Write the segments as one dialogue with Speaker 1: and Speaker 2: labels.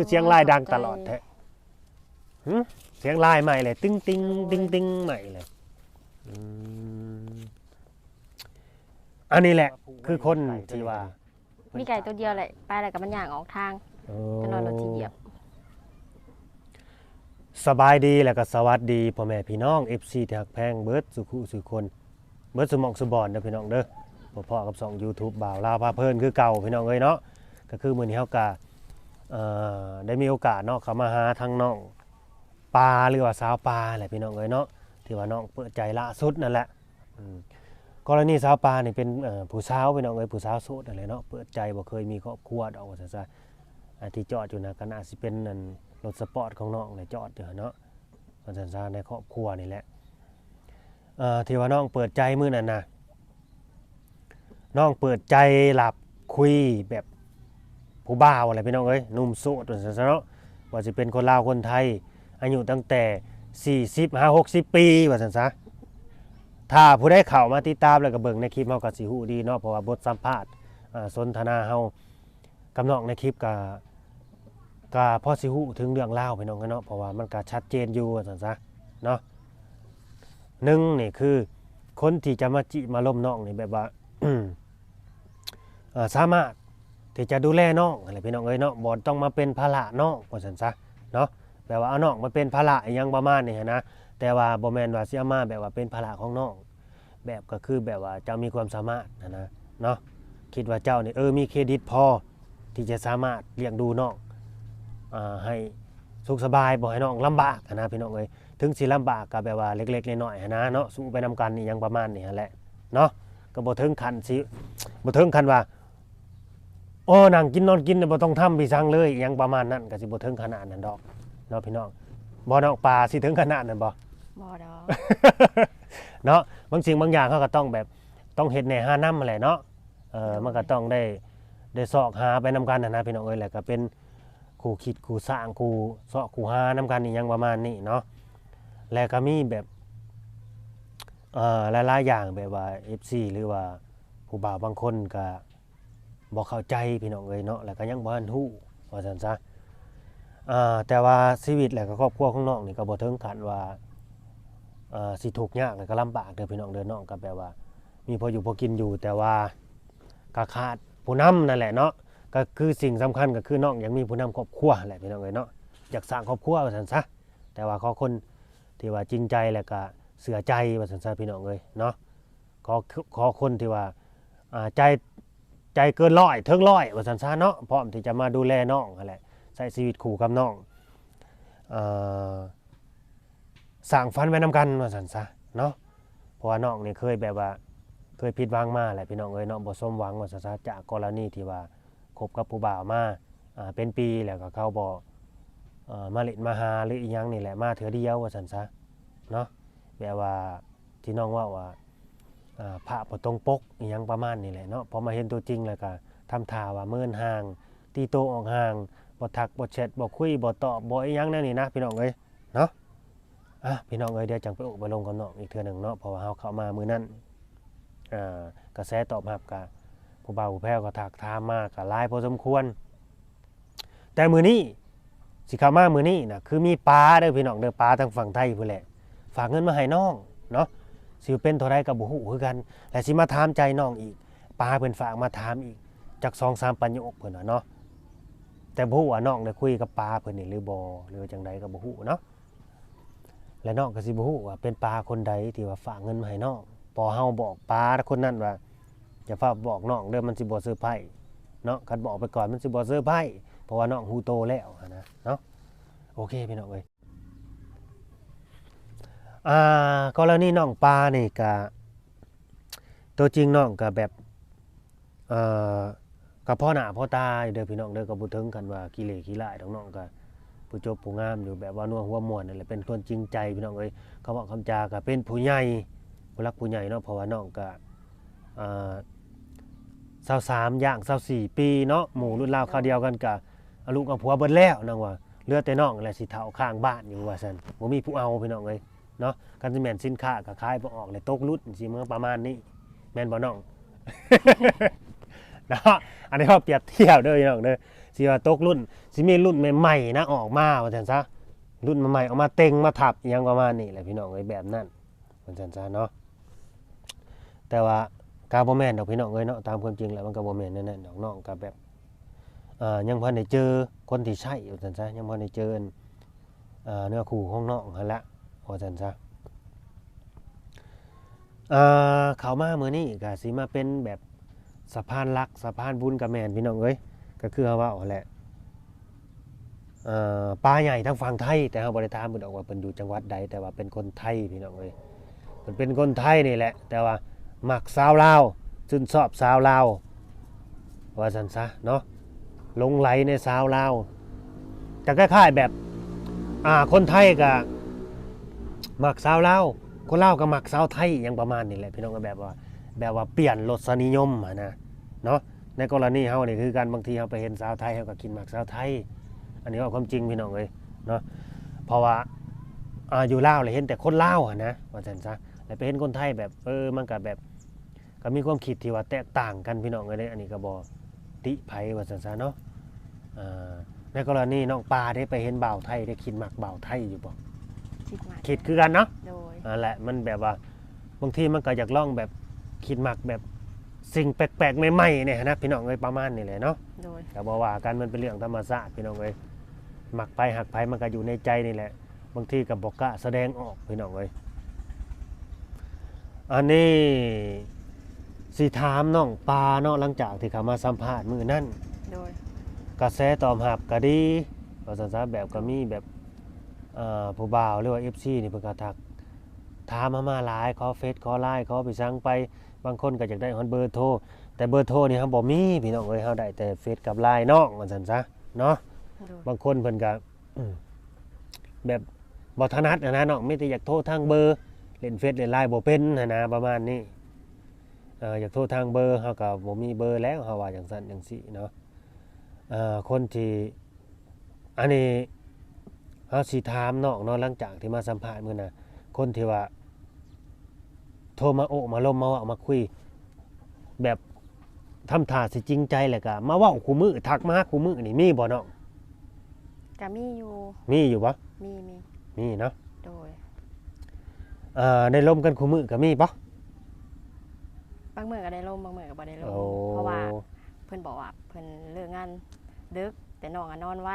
Speaker 1: คือเสียงลายดังตลอดแท้หึเสียงลายใหม่เลยติ้งติ้งติ้งติ้งใหม่เลยอืมอันนี้แหละ คือคนที่ว่า
Speaker 2: มีไก่ตัวเดียวแหละไปแล้วก็มันย่างออกทางจะนอนรถที่เหยียบ
Speaker 1: สบายดีแล้วก็สวัสดีพ่อแม่พี่น้อง FC ที่ฮักแพงเบิร์ดสุขุสุคนเบิร์ดสมองสุบอนเด้อพี่น้องเด้อพ่อๆกับสอง YouTube บ่าวลาวพาเพลินคือเก่าพี่น้องเอ้ยเนาะก็คือมื้อนี้เฮาก็เอ่อ ได้มีโอกาสเนาะเข้ามาหาทางน้องปลาหรือว่าสาวปลาแหละพี่น้องเอ้ยเนาะที่ว่าน้องเปิดใจล่าสุดนั่นแหละกรณีสาวปลานี่เป็นผู้สาวพี่น้องเอ้ยผู้สาวโสดนั่นแหละเนาะเปิดใจบ่เคยมีครอบครัวดอกว่าซั่นซะที่จอดอยู่นะก็น่าสิเป็นนั่นรถสปอร์ตของน้องเนี่ยจอดอยู่เนาะว่าซั่นซะในครอบครัวนี่แหละที่ว่าน้องเปิดใจมื้อนั้นน่ะน้องเปิดใจหลับคุยแบบ ผู้บ่าวอะไรพี่น้องเอ้ยหนุ่มโสดว่าซั่นซะเนาะว่าจะเป็นคนลาวคนไทย อายุตั้งแต่ 40 5 60 ปีว่าซั่นซะถ้าผู้ได้เข้ามาติดตามแล้วก็เบิ่งในคลิปเฮาก็สิฮู้ดีเนาะเพราะว่าบทสัมภาษณ์อ่าสนทนาเฮากับน้องในคลิปก็ก็พอสิฮู้ถึงเรื่องราวพี่น้องกันเนาะเพราะว่ามันก็ชัดเจนอยู่ว่าซั่นซะเนาะหนึ่งนี่คือคนที่จะมาจิมาล้มน้องนี่แบบว่าสามารถ ที่จะดูแลน้องอะไรพี่น้องเอ้ยเนาะบ่ต้องมาเป็นภาระน้องว่าซั่นซะเนาะแปลว่าเอาน้องมาเป็นภาระอหยังประมาณนี้นะแต่ว่าบ่แม่นว่าสิเอามาแบบว่าเป็นภาระของน้องแบบก็คือแบบว่าเจ้ามีความสามารถนะนะเนาะคิดว่าเจ้าเนี่ยเออมีเครดิตพอที่จะสามารถเลี้ยงดูน้องอ่าให้สุขสบายบ่ให้น้องลำบากนะพี่น้องเอ้ยถึงสิลำบากก็แบบว่าเล็กๆน้อยๆนะเนาะสู้ไปนํกันนี่ยังประมาณนี้แหละเนาะก็บ่ถึงขั้นสิบ่ถึงคันว่า โอ้นั่งกินนอนกินน่ะบ่ต้องทำพี่สังเลยอหยังประมาณนั้นก็สิบ่ถึงขนาดนั้นดอกเนาะพี่น้องบ่น้องปลาสิถึงขนาดนั้นบ่
Speaker 2: บ่ดอก
Speaker 1: เนาะบางสิ่งบางอย่างเขาก็ต้องแบบต้องเฮ็ดแหน่หาน้ำแหละเนาะเออมันก็ต้องได้ได้ซอกหาไปนำกันนะนะพี่น้องเอ้ยแหละก็เป็นคู่คิดคู่สร้างคู่ซอกคู่หานำกันอีหยังประมาณนี้เนาะแล้วก็มีแบบเอ่อหลายๆอย่างแบบว่า FC หรือว่าผู้บ่าวบางคนก็ บ่เข้าใจพี่น้องเอ้ยเนาะแล้วก็ยังบ่ทันฮู้ว่าซั่นซะอ่าแต่ว่าชีวิตและก็ครอบครัวของน้องนี่ก็บ่ถึงขั้นว่าอ่อสิทุกข์ยากแล้วก็ลำบากเด้อพี่น้องเด้อน้องก็แปลว่า มีพออยู่พอกินอยู่ แต่ว่าก็ขาดผู้นำนั่นแหละเนาะก็คือสิ่งสำคัญก็คือน้องยังมีผู้นำครอบครัวแหละพี่น้องเอ้ยเนาะอยากสร้างครอบครัวว่าซั่นซะแต่ว่าขอคนที่ว่าจริงใจแล้วก็เสือใจว่าซั่นซะพี่น้องเอ้ยเนาะขอขอคนที่ว่าอ่าใจ ใจเกินร้อยเถึงร้อยว่าซั่นซะเนาะพร้อมที่จะมาดูแลน้องนั่นแหละใช้ชีวิตคู่กับน้องอ่อสั่งฟันไว้นำกันว่าสันซะเนาะเพราะว่าน้องนี่เคยแบบว่าเคยผิดหวังมาแหละพี่น้องเอ้ยเนาะบ่สมหวังว่าสันซะจากกรณีที่ว่าคบกับผู้บ่าวมาอ่าเป็นปีแล้วก็เขาบ่เอ่อมาเล่นมาหาหรืออีหยังนี่แหละมาเถือเดียวว่าสันซะเนาะแบบว่าที่น้องว่าว่า พระบ่ตรงปกอีหยังประมาณนี้แหละเนาะพอมาเห็นตัวจริงแล้วก็ทำท่าว่าเมินห่างตีโตออกห่างบ่ทักบ่แชทบ่คุยบ่ตอบบ่อีหยังแนวนี้นะพี่น้องเอ้ยเนาะอะพี่น้องเอ้ยเดี๋ยวจังไปอุบไปลงกันเนาะอีกเทื่อหนึ่งเนาะเพราะว่าเฮาเข้ามามื้อนั้นอ่ากระแสตอบรับกะผู้บ่าวผู้แพ้ก็ถักทามมากก็หลายพอสมควร แต่มื้อนี้สิเข้ามามื้อนี้นะคือมีปลาเด้อพี่น้องเด้อปลาทางฝั่งไทยพุ่นแหละ ฝากเงินมาให้น้องเนาะ สิเป็นเท่าไรก็บ่ฮู้คือกัน และสิมาถามใจน้องอีกปลาเพิ่นฝากมาถามอีกจัก2-3ประโยคเพิ่นว่าเนาะแต่บ่ฮู้ว่าน้องได้คุยกับปลาเพิ่นนี่หรือบ่หรือว่าจังใดก็บ่ฮู้เนาะและน้องก็สิบ่ฮู้ว่าเป็นปลาคนใดที่ว่าฝากเงินมาให้น้องพอเฮาบอกปลาคนนั้นว่าอย่าฝากบอกน้องเด้อมันสิบ่เซอร์ไพรส์เนาะคันบอกไปก่อนมันสิบ่เซอร์ไพรส์เพราะว่าน้องฮูโตแล้วนะเนาะโอเคพี่น้องเอ้ย อ่ากรณีน้องปลานี่ก็ตัวจริงน้องก็แบบเอ่อกับพ่อหน้าพ่อตาเด้อพี่น้องเด้อก็บ่ถึงกันว่ากิเลสขี้ร้ายของน้องก็ผู้จบผู้งามอยู่แบบว่านัวหัวม่วนนั่นแหละเป็นคนจริงใจพี่น้องเอ้ยเขาบอกคำจาก็เป็นผู้ใหญ่ผู้รักผู้ใหญ่เนาะเพราะว่าน้องก็สาวสามย่างสาวสี่ปีเนาะหมู่รุ่นราวคราวเดียวกันกับลูกกับผัวเบิดแล้วนางว่าเลือดแต่น้องแหละสิเฒ่าข้างบ้านอยู่ว่าซั่นบ่มีผู้เอาพี่น้องเอ้ย เนาะกันสิแม่นสินค้าก็ขายบ่ออกเลยตกรุ่นสิมันประมาณนี้ แม่นบ่น้องเนาะอันนี้เขาเปรียบเทียบเด้อพี่น้องเด้อสิว่าตกรุ่นสิมีรุ่นใหม่ๆนะออกมาว่าซั่นซะรุ่นใหม่ๆออกมาเต็งมาทับอิหยังประมาณนี้แหละพี่น้องเอ้ยแบบนั้นว่าซั่นซะเนาะแต่ว่ากาบ่แม่นดอกพี่น้องเอ้ยเนาะตามความจริงแล้วมันก็บ่แม่นแน่ๆดอกน้องก็แบบเอ่อยังบ่ได้เจอคนที่ใช่ว่าซั่นซะยังบ่ได้เจอเอ่อเนื้อคู่ของน้องหั่นละ ว่าซั่นซะเอ่เขามาเมื้อนี้ก็สิมาเป็นแบบสะพานรักสะพานบุญกับแมนพี่น้องเอ้ยก็คือเขาว่าเอแหละปลาใหญ่ทางฝั่งไทย แต่เขาบริถามเพิ่นออกว่าเพิ่นอยู่จังหวัดใด แต่ว่าเป็นคนไทยพี่น้องเอ้ยเพิ่นเป็นคนไทยนี่แหละ แต่ว่ามักสาวลาวชื่นชอบสาวลาวว่าซั่นซะเนาะลงไหลในสาวลาวก็คล้ายๆแบบอ่าคนไทยก็ มักสาวเลาวคนลาวก็มักสาวไทยอย่างประมาณนี้แหละพี่น้องก็แบบว่า แบบว่าเปลี่ยนรสนิยมนะเนาะในกรณีเฮานี่คือการบางทีเฮาไปเห็นสาวไทยเฮาก็กินหมากสาวไทย อันนี้ว่าความจริงพี่น้องเอ้ยเนาะเพราะว่าอ่าอยู่ลาเลยเห็นแต่คนลาวอะนะว่าซั่นซะแล้วไปเห็นคนไทยแบบเออมันก็แบบก็มีความคิดที่ว่าแตกต่างกันพี่น้องเอ้ยอันนี้ก็บ่ติไผว่าซั่นซะเนาะอ่าในกรณีน้องปลาได้ไปเห็นบ่าวไทยได้กินหมากบ่าวไทยอยู่บ่
Speaker 2: คิดมา
Speaker 1: คิดคือกันเนาะ
Speaker 2: โดย
Speaker 1: นั่นแหละมันแบบว่าบางทีมันก็อยากลองแบบคิดหมักแบบสิ่งแปลกๆใหม่ๆเนี่ยนะพี่น้องเอ้ยประมาณนี้แหละเนาะ
Speaker 2: โดย
Speaker 1: แต่บอกว่ากันมันเป็นเรื่องธรรมชาติพี่น้องเอ้ยหมักไปหักไปมันก็อยู่ในใจนี่แหละ บางทีกับบอกกล้าแสดงออกพี่น้องเอ้ยอันนี้สิถามน้องปลาเนาะหลังจากที่เขามาสัมภาษณ์มือนั่น
Speaker 2: โดย
Speaker 1: กระแสตอบรับก็ดีก็สันซะแบบก็มีแบบเอ่อ ผู้บ่าวหรือว่า FC นี่เพิ่นก็ทักถามมามาหลายขอเฟซขอไลน์ขอไปสั่งไปบางคนก็อยากได้ฮอนเบอร์โทรแต่เบอร์โทรนี่ครับบ่มีพี่น้องเอ้ยเฮาได้แต่เฟซกับไลน์น้องว่าซั่นซะเนาะ
Speaker 2: โดย
Speaker 1: บางคนเพิ่นก็อืมแบบบ่ถนัดอะนะเนาะมีแต่อยากโทรทางเบอร์เล่นเฟซเล่นไลน์บ่เป็นหั้นนะประมาณนี้เอ่ออยากโทรทางเบอร์เฮาก็บ่มีเบอร์แล้วเฮาว่าจังซั่นจังซี่เนาะเอ่อคนที่อันนี้ เฮาสิถามน้องเนาะหลังจากที่มาสัมภาษณ์มื้อน่ะคนที่ว่าโทรมาโอ้มาลมมาเว่ามาคุย แบบทำท่าสิจริงใจแหละก็มาเว้าคู่มือทักมาหาคู่มือนี่มีบ่น้อง
Speaker 2: ก็มีอยู่
Speaker 1: มีอยู่บ่
Speaker 2: มีมี
Speaker 1: มีเนาะ
Speaker 2: โดย
Speaker 1: เอ่อในลมกันคู่มือก็มีบ่
Speaker 2: บางมื้อก็ได้ลมบางมื้อก็บ่ได้ลม
Speaker 1: โอ้
Speaker 2: เพราะว่าเพิ่นบอกว่าเพิ่นเลิกงานดึกแต่น้องก็นอนไว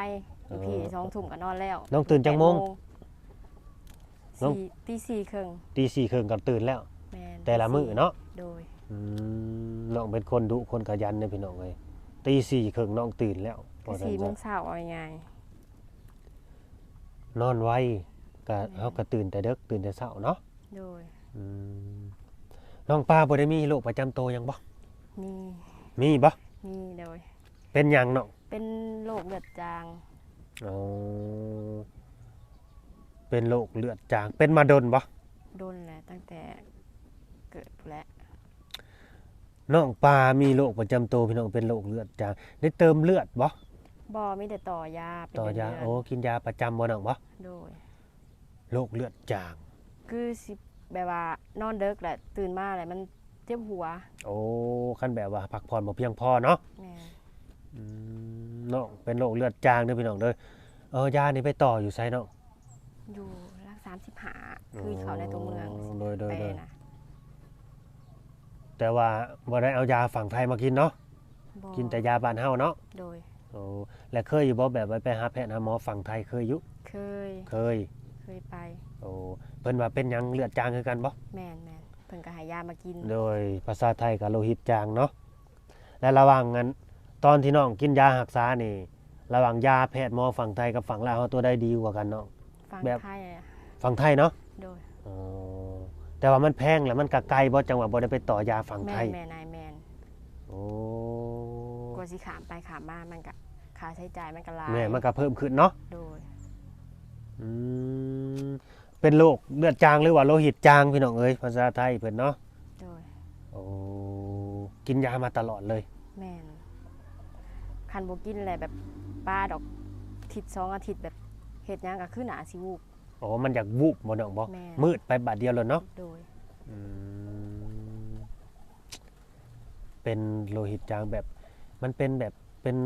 Speaker 2: อีพี่สองทุ่มก็นอนแล้ว
Speaker 1: น้องตื่นจังโมง น้อง
Speaker 2: สี่ตีสี่ครึ่ง
Speaker 1: ตีสี่ครึ่งก็ตื่นแล้ว
Speaker 2: แม่น
Speaker 1: แต่ละมื้อเนาะ
Speaker 2: โดย
Speaker 1: อืมน้องเป็นคนดุคนขยันเนี่ยพี่น้องเอ้ยตีสี่ครึ่งน้องตื่นแล้ว
Speaker 2: ก็
Speaker 1: ว่าซั่น
Speaker 2: สี่โม
Speaker 1: จ้ะ
Speaker 2: งเช้าเอาง่าย
Speaker 1: นอนไวก็เฮาก็ตื่นแต่ดึกตื่นแต่เช้าเนาะ
Speaker 2: ๆโดย
Speaker 1: อืมน้องป้าบ่ได้มีโรคประจำตัวหยังบ่
Speaker 2: มี
Speaker 1: มีบ่
Speaker 2: มีโดย
Speaker 1: เป็นหยังน้อง
Speaker 2: เป็นโรคเลือดจาง
Speaker 1: อ๋อเป็นโรคเลือดจาง เป็นมาดนบ่
Speaker 2: โดนแหละตั้งแต่เกิดพู้นแหละ
Speaker 1: น้องปลามีโรคประจำตัวพี่น้องเป็นโรคเลือดจาง ได้เติมเลือดบ่
Speaker 2: บอมีแต่ต่อยาเป็น
Speaker 1: ต่อยา
Speaker 2: เดืนๆ
Speaker 1: โอ้ กินยาประจำบ่น้องบ่
Speaker 2: โดย
Speaker 1: โรคเลือดจาง
Speaker 2: คือสิแบบว่านอนเด็กแหละตื่นมาแหละมันเจ็บหัว
Speaker 1: โอ้คันแบบว่าพักผ่อนบ่เพียงพอเนาะ
Speaker 2: แม่
Speaker 1: อืม น้องเป็นโรคเลือดจางเด้อพี่น้องเด้อเออยานี่ไปต่ออยู่ไสน้อง
Speaker 2: อยู่รักสามสิบหาคือเขาในตัวเมือง
Speaker 1: โดยโดย
Speaker 2: ไป
Speaker 1: โดย
Speaker 2: นะ
Speaker 1: แต่ว่าบ่ได้เอายาฝั่งไทยมากินเนาะ
Speaker 2: บ่
Speaker 1: กินแต่ยาบ้านเฮาเนาะ
Speaker 2: โดย
Speaker 1: โอ้และเคยอยู่บ่แบบว่าไปหาแพทย์หาหมอฝั่งไทยเคยอยู่
Speaker 2: เคย
Speaker 1: เคย
Speaker 2: เคยไป
Speaker 1: โอ้เพิ่นว่าเป็นหยังเลือดจางคือกันบ่
Speaker 2: แม่นแม่นเพิ่นก็ใหายามากิน
Speaker 1: โดยภาษาไทยกับโลหิตจางเนาะและระหว่างนั้น ตอนที่น้องกินยาหักษานี่ ระหว่างยาแพทย์หมอฝั่งไทยกับฝั่งลาวเอาตัวได้ดีกว่ากันเนาะ
Speaker 2: ฟัง
Speaker 1: แบบ
Speaker 2: ไทยอะ
Speaker 1: ฝั่งไทยเนาะ
Speaker 2: โดย
Speaker 1: อ๋อแต่ว่ามันแพงแล้วมันก็ไกลบ่จังหวะบ่ได้ไปต่อยาฝั่ง
Speaker 2: แม่
Speaker 1: ไท
Speaker 2: น
Speaker 1: ย
Speaker 2: แม่นายแม่น
Speaker 1: โอ้
Speaker 2: กว่าสิขามไปขามมามันก็ค่าใช้จ่ายมันก็หลาย
Speaker 1: แม่มันก็เพิ่มขึ้นเนาะ
Speaker 2: โดย
Speaker 1: อืมเป็นโรคเลือดจางหรือว่าโลหิตจางพี่น้องเอ้ยภาษาไทยเพิ่นเนาะ
Speaker 2: โดย
Speaker 1: โอ้กินยามาตลอดเลย
Speaker 2: แม่น คันบ่กินแหละแบบป้าดอกอาทิตย์สองอาทิตย์แบบเฮ็ดหยังก็คือหนาสิวูบ
Speaker 1: โอ้มันอยากวูบบ่น้องบ่
Speaker 2: แม่
Speaker 1: มืดไปบาดเดียวเลยเนาะ
Speaker 2: โดย
Speaker 1: อืมเป็นโลหิตจางแบบ มันเป็นแบบเป็น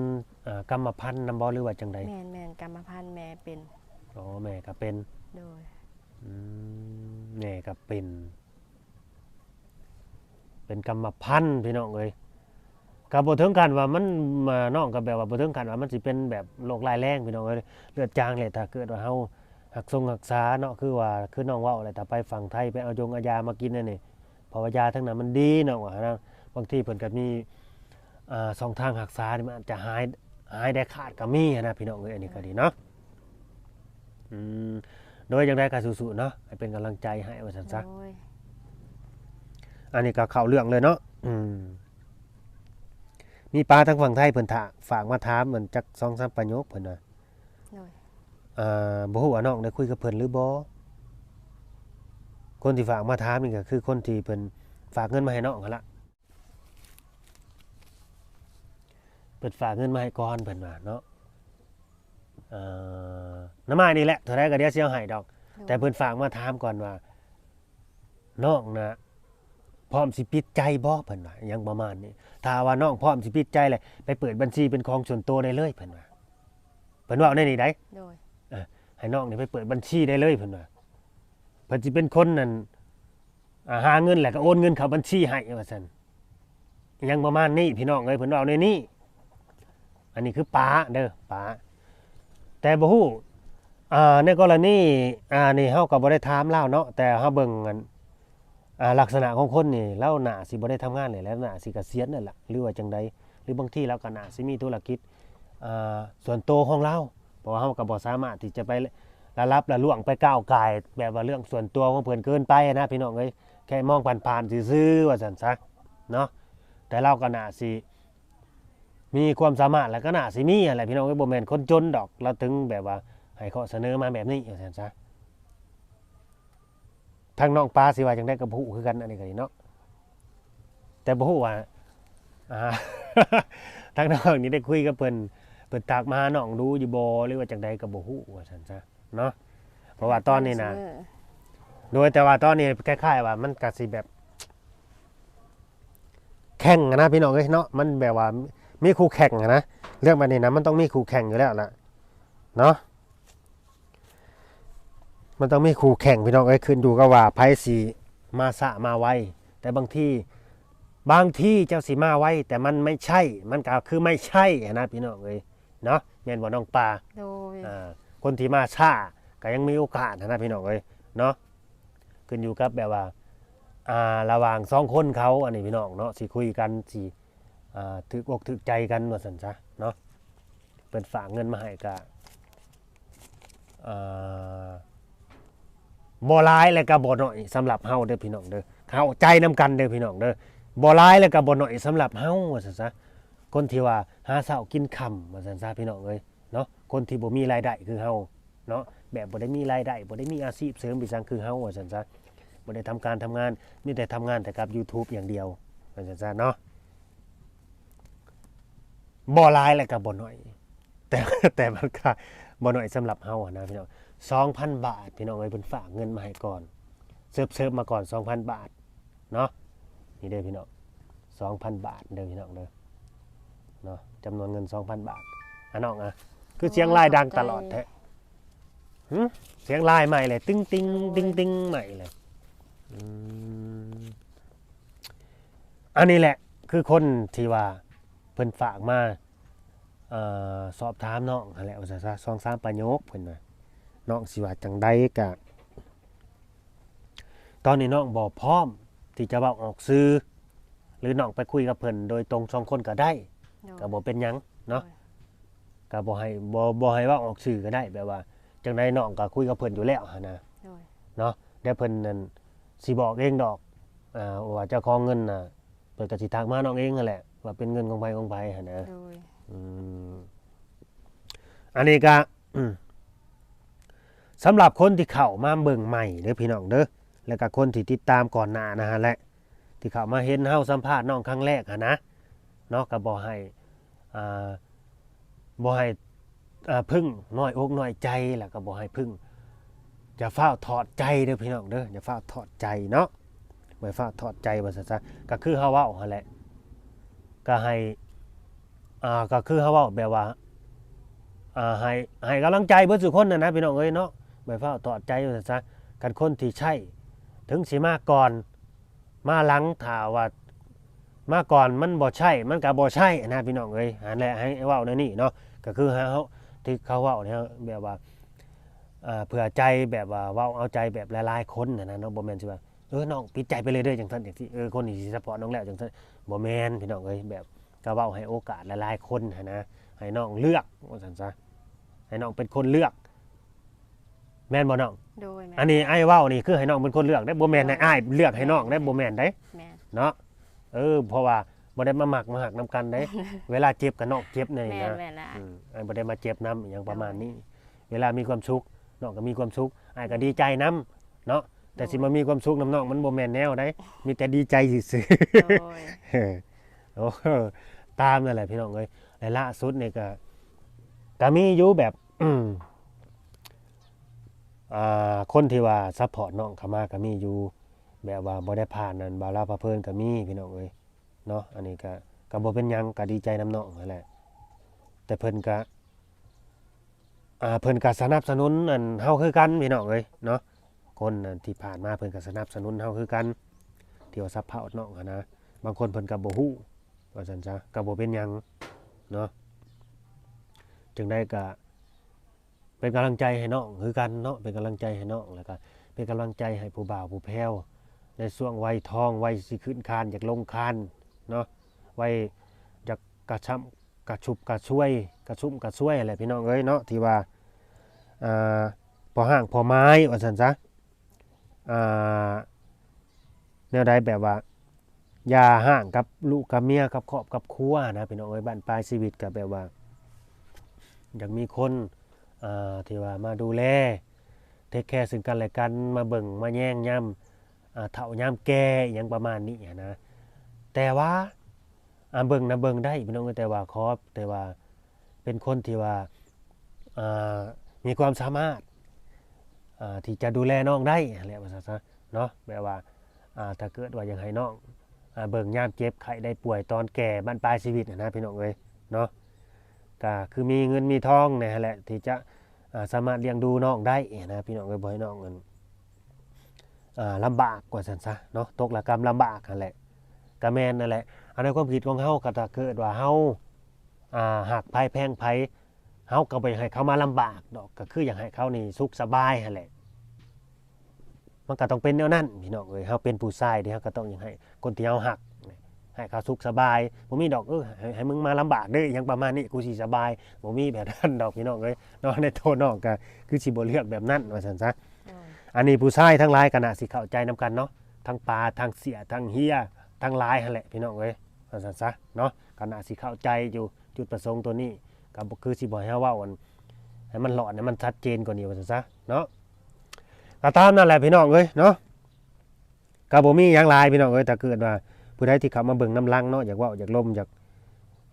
Speaker 1: อ่ากรรมพันธุ์นำบ่หรือว่าจังใด
Speaker 2: แม่นแม่นกรรมพันธุ์แม่เป็น
Speaker 1: อ๋อแม่ก็เป็น
Speaker 2: โดย
Speaker 1: อืมแม่ก็เป็น เป็นกรรมพันธุ์พี่น้องเอ้ย ก็บ่ถึงกันว่ามันมาน้องก็แบบว่าบ่ถึงกันว่ามันสิเป็นแบบโรคร้ายแรงพี่น้องเอ้ยเลือดจางแหละถ้าเกิดว่าเฮาหักทรงหักษาเนาะคือว่าคือน้องเว้าแหละถ้าไปฝั่งไทยไปเอายงเอายามากินนั่นนี่เพราะว่ายาทั้งนั้นมันดีเนาะว่านะบางทีเพิ่นก็มีอ่าสองทางรักษานี่มันอาจจะหายหายได้ขาดก็มีอะนะพี่น้องเอ้ยอันนี้ก็ดีเนาะอืมโดยอย่างไรก็สู้ๆเนาะให้เป็นกำลังใจให้ว่าซั่นซะ
Speaker 2: โดย
Speaker 1: อันนี้ก็เข้าเรื่องเลยเนาะอืม มีปลาทางฝั่งไทยเพิ่นถาฝากมาถามเหมือนจัก2-3ประโยคเพิ่นว่า
Speaker 2: โดย
Speaker 1: อ่าบ่ฮู้ว่าน้องได้คุยกับเพิ่นหรือบ่คนที่ฝากมาถามนี่ก็คือคนที่เพิ่นฝากเงินมาให้น้องหั่นล่ะเพิ่นฝากเงินมาให้ก่อนเพิ่นว่าเนาะเอ่อน้ำมานี่แหละเท่าไรก็เดี๋ยวสิเอาให้ดอกแต่เพิ่นฝากมาถามก่อนว่าน้องนะ พร้อมสิปิดใจบ่เพิ่นว่าอยังประมาณนี้ถ้าว่าน้องพร้อมสิปิดใจเลยไปเปิดบัญชีเป็นของส่วนตัวได้เลยเพิ่นว่าเพิ่นว่าในนี่ได้
Speaker 2: โดย
Speaker 1: ให้น้องนี่ไปเปิดบัญชีได้เลยเพิ่นว่าเพิ่นสิเป็นคนนั่นอ่าหาเงินแล้วก็โอนเงินเข้าบัญชีให้ว่าซั่นอยังประมาณนี้พี่น้องเอ้ยเพิ่นว่าในนี้อันนี้คือป้าเด้อป้าแต่บ่ฮู้อ่าในกรณีอ่านี่เฮาก็บ่ได้ถามเล่าเนาะแต่เฮาเบิ่งกันอ่า ลักษณะของคนนี่เล่าหนาสิบ่ได้ทำงานเลยแล้วหนาสิกเกษียณนั่นแหละหรือว่าจังใดหรือบางทีเราก็น่าสิมีธุรกิจอ่าส่วนตัวของเราเพราะว่าเฮาก็บ่สามารถที่จะไปละลับละล่วงไปก้าวไก่ายแบบว่าเรื่องส่วนตัวของเพิ่นเกินไปนะพี่น้องเอ้ยแค่มองผ่านๆซื่อๆว่าซั่นซะเนาะแต่เราก็น่าสิมีความสามารถแล้วก็น่าสิมีอะไรพี่น้องเอ้ยบ่แม่นคนจนดอกเราถึงแบบว่าให้เขาเสนอมาแบบนี้อย่างนั้นซะ ทางน้องปลาสิว่าจังได้กับผู้คือกันอันนี้ก็ดีเนาะแต่บ่ฮู้ว่าอ่าทางน้องนี่ได้คุยกับเพิ่นเพิ่นตากมาหาน้องดูอยู่บ่หรือว่าจังใดก็บ่ฮู้ว่าซั่นซะเนาะเพราะว่าตอนนี้นะ
Speaker 2: เสมอ
Speaker 1: โดยแต่ว่าตอนนี้คล้ายๆว่ามันก็สิแบบ แข่งอะนะพี่น้องเอ้ยเนาะมันแบบว่ามีคู่แข่งอะนะเรื่องแบบนี้นะมันต้องมีคู่แข่งอยู่แล้วล่ะเนาะ มันต้องมีคู่แข่งพี่น้องเอ้ยขึ้นดูก็ว่าไพ่สีมาสะมาไวแต่บางที่บางที่เจ้าสีมาไวแต่มันไม่ใช่ มันก็คือไม่ใช่อะนะพี่น้องเอ้ยเนาะแม่นบ่น้องปลา
Speaker 2: โดย
Speaker 1: อ่าคนที่มาช้าก็ยังมีโอกาสนะนะพี่น้องเอ้ยเนาะขึ้นอยู่กับแบบว่าอ่าระหว่างสองคนเขาอันนี้พี่น้องเนาะสิคุยกันสิอ่าถึกอกถึกใจกันว่าสันซะเนาะเป็นฝากเงินมาให้ก็อ่า บ่ร้ายและก็บ่น้อยสำหรับเฮาเด้อพี่น้องเด้อเข้าใจนํกันเด้อพี่น้องเด้อบ่ร้ายและก็บ่น้อยสำหรับเฮาว่าซั่นซะคนที่ว่าหาเช้ากินค่ำว่าซั่นซะพี่น้องเอ้ยเนาะคนที่บ่มีรายได้คือเฮาเนาะแบบบ่ได้มีรายได้บ่ได้มีอาชีพเสริมไปซังคือเฮาว่าซั่นซะบ่ได้ทำการทำงานมีแต่ทำงานแต่กับ YouTube อย่างเดียวว่าซั่นซะเนาะบ่หลายแล้วก็บ่น้อยแต่แต่มันก็บ่น้อยสำหรับเฮาอะนะพี่น้อง 2,000 บาท พี่น้องเอ้ยเพิ่นฝากเงินมาให้ก่อนเสิร์ฟเสิร์ฟมาก่อน 2,000 บาทเนาะนี่เด้อพี่น้อง2,000 บาทเด้อพี่น้องเด้อเนาะจำนวนเงิน 2,000 บาทอะน้องอะคือเสียงลายดังตลอดแท้หึเสียงลายใหม่เลยตึ้งติ้งติ้งติ้งใหม่เลยอืมอันนี้แหละคือคนที่ว่าเพิ่นฝากมาเอ่อสอบถามน้องนั่นแหละว่าซะซะสองสามประโยคเพิ่นว่า น้องสิว่าจังใดกะตอนนี้น้องบ่พร้อม ที่จะเว้าออกซื้อ หรือน้องไปคุยกับเพิ่นโดยตรงสองคนก็ได้
Speaker 2: โดย
Speaker 1: ก็บ่เป็นหยังเนาะก็บ่ให้บ่บ่ให้ว่าออกสื่อก็ได้แบบว่าจังไดน้องก็คุยกับเพิ่นอยู่แล้วหันนะ
Speaker 2: โดย
Speaker 1: เนาะเดี๋ยวเพิ่นนั่นสิบอกเองดอกอ่าว่าเจ้าของเงินน่ะเพิ่นก็สิทักมาน้องเองนั่นแหละว่าเป็นเงินของไผของไผหั่นนะ
Speaker 2: โดย
Speaker 1: อืมอันนี้ก็อืม สำหรับคนที่เข้ามาเบิ่งใหม่เด้อพี่น้องเด้อแล้วก็คนที่ติดตามก่อนหน้านะฮะแหละที่เข้ามาเห็นเฮาสัมภาษณ์น้องครั้งแรกหั่นะเนาะก็บ่ให้อ่าบ่ให้อ่าพึ่งน้อยอกน้อยใจแล้วก็บ่ให้พึ่งอย่าเฝ้าถอดใจเด้อพี่น้องเด้ออย่าเฝ้าถอดใจเนาะบ่เฝ้าถอดใจว่าซั่นซะก็คือเฮาเว้าหั่นแหละก็ให้อ่าก็คือเขาเว้าแบบว่าอ่าให้ให้กำลังใจเบิดสุคนนะนะพี่น้องเอ้ยเนาะ ไม่เฝ้าต่อใจอยู่ซะกันคนที่ใช่ ถึงสิมาก่อน มาหลังถาว่ามาก่อนมันบ่ใช่ มันก็บ่ใช่นะพี่น้องเอ้ยอันแหละให้เว้าในนี่เนาะก็คือเขาที่เขาเว้าเนี่ยแบบว่าเผื่อใจแบบว่าเว้าเอาใจแบบหลายๆคนนะนะเนาะบ่แม่นสิว่าเออน้องปิดใจไปเลยเด้อจังซั่นจังซี่เออคนนี้สิซัพพอร์ตน้องแล้วจังซั่นบ่แม่นพี่น้องเอ้ยแบบก็เว้าให้โอกาสหลายๆคนนนะให้น้องเลือกว่าซั่นซะให้น้องเป็นคนเลือก แม่นบ่น้อง
Speaker 2: โดยแม่
Speaker 1: อันนี้ไอ้เว้านี่คือให้น้องเป็นคนเลือกได้บ่แม่นให้อ้ายเลือกให้น้องได้บ่แม่นได้
Speaker 2: แม่น
Speaker 1: เนาะเออเพราะว่าบ่ได้มาหมักมาหักนํกันได้เวลาเจ็บก็น้องเจ็บนี่
Speaker 2: แม่น
Speaker 1: นะ
Speaker 2: แม่นละ
Speaker 1: อืมอ้ายบ่ได้มาเจ็บนํอหยังประมาณนี้ เวลามีความสุขน้องก็มีความสุขอ้ายก็ดีใจนํเนาะแต่สิมามีความสุขนํน้องมันบ่แม่นแนวได้มีแต่ดีใจซื่อ
Speaker 2: โดย
Speaker 1: ๆเออโอ้ตามนั่นแหละพี่น้องเอ้ยและล่าสุดนี่ก็ก็มีอยู่แบบอืมอ่า คนที่ว่าซัพพอร์ตน้องเขามาก็มีอยู่ แบบว่าบ่ได้ผ่านนั่นบาลาพะเพิ่นก็มีพี่น้องเอ้ยเนาะอันนี้ก็ก็บ่เป็นหยังก็ดีใจนํน้องนั่นแหละแต่เพิ่นก็อ่าเพิ่นก็สนับสนุนอันเฮาคือกันพี่น้องเอ้ยเนาะคนอันที่ผ่านมาเพิ่นก็สนับสนุนเฮาคือกันที่ว่าซัพพอร์ตน้องนนะบางคนเพิ่นก็บ่ฮู้ว่าซั่นซะก็บ่เป็นหยังเนาะจึงได้ก็ เป็นกำลังใจให้น้องคือกันเนาะเป็นกำลังใจให้น้องแล้วก็เป็นกำลังใจให้ผู้บ่าวผู้แพ้วในช่วงวัยทองวัยสิขึ้นคานอยากลงคานเนาะวัยอยากกระชับกระชุบกระช่วยกระชุ่มกระช่วยอะไรพี่น้องเอ้ยเนาะที่ว่าอ่าพอห่างพอไม้ว่าซั่นซะอ่าแนวใดแบบว่าอย่าห่างกับลูกกับเมียกับครอบกับครัวนะพี่น้องเอ้ยบ้านปลายชีวิตก็แบบว่าอยากมีคน ที่ว่ามาดูแลเทคแคร์ซึ่งกันและกันมาเบิ่งมาแย่งย่ำเฒ่ายามแก่อหยังประมาณนี้นะแต่ว่าอาเบิ่งนะเบิ่งได้พี่น้องเอ้ยแต่ว่าขอแต่ว่าเป็นคนที่ว่ามีความสามารถาที่จะดูแลน้องได้แหละว่าซะซะเนาะแบบว่าาถ้าเกิดว่าอยังให้น้องอเบิ่งยามเจ็บไข้ได้ป่วยตอนแก่บ้านปลายชีวิตนะพี่น้องเอ้ยเนาะ ก็คือมีเงินมีทองเนี่ยแหละที่จะสามารถเลี้ยงดูน้องได้นะพี่น้องเอ้ยบ่ให้น้องเงินลำบากกว่าสันซะเนาะตกละกรรมลำบากนั่นแหละกระแมนนั่นแหละอันนั้นความผิดของเฮาก็ถ้าเกิดว่าเฮาอ่าหักภัยแพงภัยเฮาก็ไปให้เขามาลำบากดอกก็คืออยากให้เขานี่สุขสบายนั่นแหละมันก็ต้องเป็นแนวนั้นพี่น้องเอ้ยเฮาเป็นผู้ชายเด้เฮาก็ต้องอยากให้คนที่เฮาหัก ให้เขาสุขสบายบ่มีดอกเออให้ให้มึงมาลำบากเด้ออหยังประมาณนี้กูสิสบายบ่มีแบบนั้นดอกพี่น้องเอ้ยเนาะในโทษน้องก็คือสิบ่เลือกแบบนั้นว่าซั่นซะ
Speaker 2: โดย
Speaker 1: อันนี้ผู้ชายทั้งหลายก็น่าสิเข้าใจนํกันเนาะทั้งปลาทั้งเสียทั้งเฮียทั้งหลายหั่นแหละพี่น้องเอ้ยว่าซั่นซะเนาะก็น่าสิเข้าใจอยู่จุดประสงค์ตัวนี้ก็บ่คือสิบ่ให้เฮาเว้ากันให้มันหลอดให้มันชัดเจนกว่านี้ว่าซั่นซะเนาะก็ตามนั่นแหละพี่น้องเอ้ยเนาะก็บ่มีหยังหลายพี่น้องเอ้ยถ้าเกิดว่า ผู้ใดที่เขามาเบิ่งน้ำลังเนาะอยากว้าอยากลมอยาก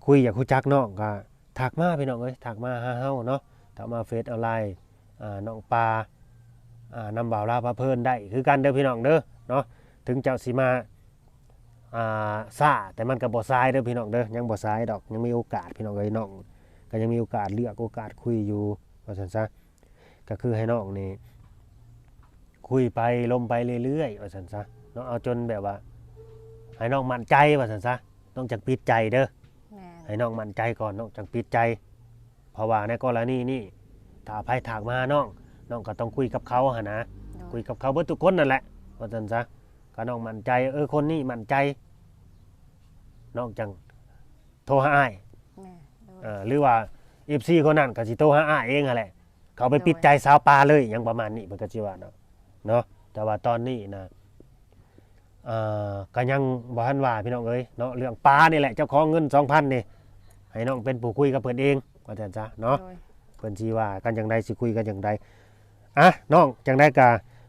Speaker 1: คุยอยากรู้จักเน้องก็ทักมาพี่น้องเอ้ยทักมาหาเฮาเนาะทักมาเฟซออนไลน์อ่าน้องปลาอ่านำบ่าวลาพระเพลินได้คือกันเด้อพี่น้องเด้อเนาะถึงเจ้าสิมาอ่าซาแต่มันก็บ่ซ้ายเด้อพี่น้องเด้อยังบ่ซ้ายดอกยังมีโอกาสพี่น้องเอ้ยน้องก็ยังมีโอกาสเลือกโอกาสคุยอยู่ว่าซั่นซะก็คือให้น้องนี่คุยไปลมไปเรื่อยๆว่าซั่นซะเนาะเอาจนแบบว่า ให้น้องมั่นใจว่าซั่นซะต้องจังปิดใจเด้อ
Speaker 2: แม่น
Speaker 1: ให้น้องมั่นใจก่อนน้องจังปิดใจ เพราะว่าในกรณีนี้ถ้าไผถากมาน้องน้องก็ต้องคุยกับเขาหนนะ
Speaker 2: โด
Speaker 1: คุ
Speaker 2: ย
Speaker 1: ยกับเขาเบิดทุกคนนั่นแหละว่าซั่นซะก็น้องมั่นใจ เออคนนี้มั่นใจ น้องจังโทรหาอ้าย
Speaker 2: แม่นโดย
Speaker 1: เออหรือว่า FC คนนั้นก็สิโทรหาอ้ายเองนั่นแหละ เขาไปปิดใจสาวปลาเลยอยังประมาณนี้มันก็สิว่าเนาะเนาะแต่ว่าตอนนี้นะเอ่อ ก็ยังบ่ทันว่าพี่น้องเอ้ยเนาะเรื่องปลานี่แหละเจ้าของเงิน2,000นี่ให้น้องเป็นผู้คุยกับเพิ่นเองว่าซั่นซะเนาะ
Speaker 2: โดย
Speaker 1: เพิ่นสิว่ากันจังไดสิคุยกันจังไดอะน้องจังไดก็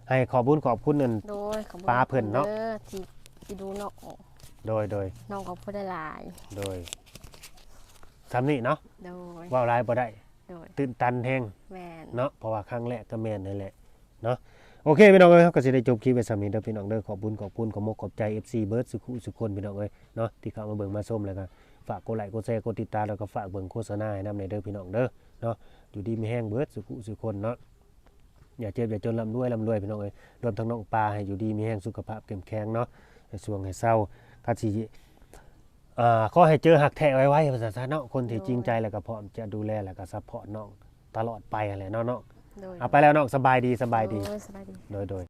Speaker 1: ให้ขอบุญขอบคุณนั่น
Speaker 2: โดยขอบคุณ
Speaker 1: ปลาเพิ่นเนาะ
Speaker 2: ด้อที่ที่ดูน้อง
Speaker 1: โดยโดย
Speaker 2: น้องก็พูดได้หลาย
Speaker 1: โดยซ้ำนี่เนาะ
Speaker 2: โดย
Speaker 1: เว้าหลายบ่ได้
Speaker 2: โดย
Speaker 1: ตื่นตันแฮง
Speaker 2: แม่น
Speaker 1: เนาะเพราะว่าครั้งแรกก็แม่นนั่นแหละเนาะ โอเคพี่น้องเอ้ยเราก็สิได้จบคลิปไว้ซ้ำนี้เด้อพี่น้องเด้อขอบคุญขอบคุณขอมกขอบใจ FC เบิร์ดสุขุสุคนพี่น้องเอ้ยเนาะที่เข้ามาเบิ่งมาชมแล้วก็ฝากกดไลค์กดแชร์กดติดตามแล้วก็ฝากเบิ่งโฆษณาให้นำในเด้อพี่น้องเด้อเนาะอยู่ดีมีแห้งเบิร์ดสุขุสุคนเนาะอย่าเจ็บอย่าจนร่ำรวยร่ำรวยพี่น้องเอ้ยรวมทั้งน้องปลาให้อยู่ดีมีแห้งสุขภาพเข้มแข็งเนาะให้สวงให้เศร้าก็สิอ่าขอให้เจอหักแท้ไว้ไว้ภาษาซะเนาะคนที่จริงใจแล้วก็พร้อมจะดูแลแล้วก็ซัพพอร์ตน้องตลอดไปอะไรเนาะเนาะ
Speaker 2: โดย
Speaker 1: เอาไปแล้วน้องสบายดีสบายดี
Speaker 2: โอ้ยสบายดี
Speaker 1: โดยโดย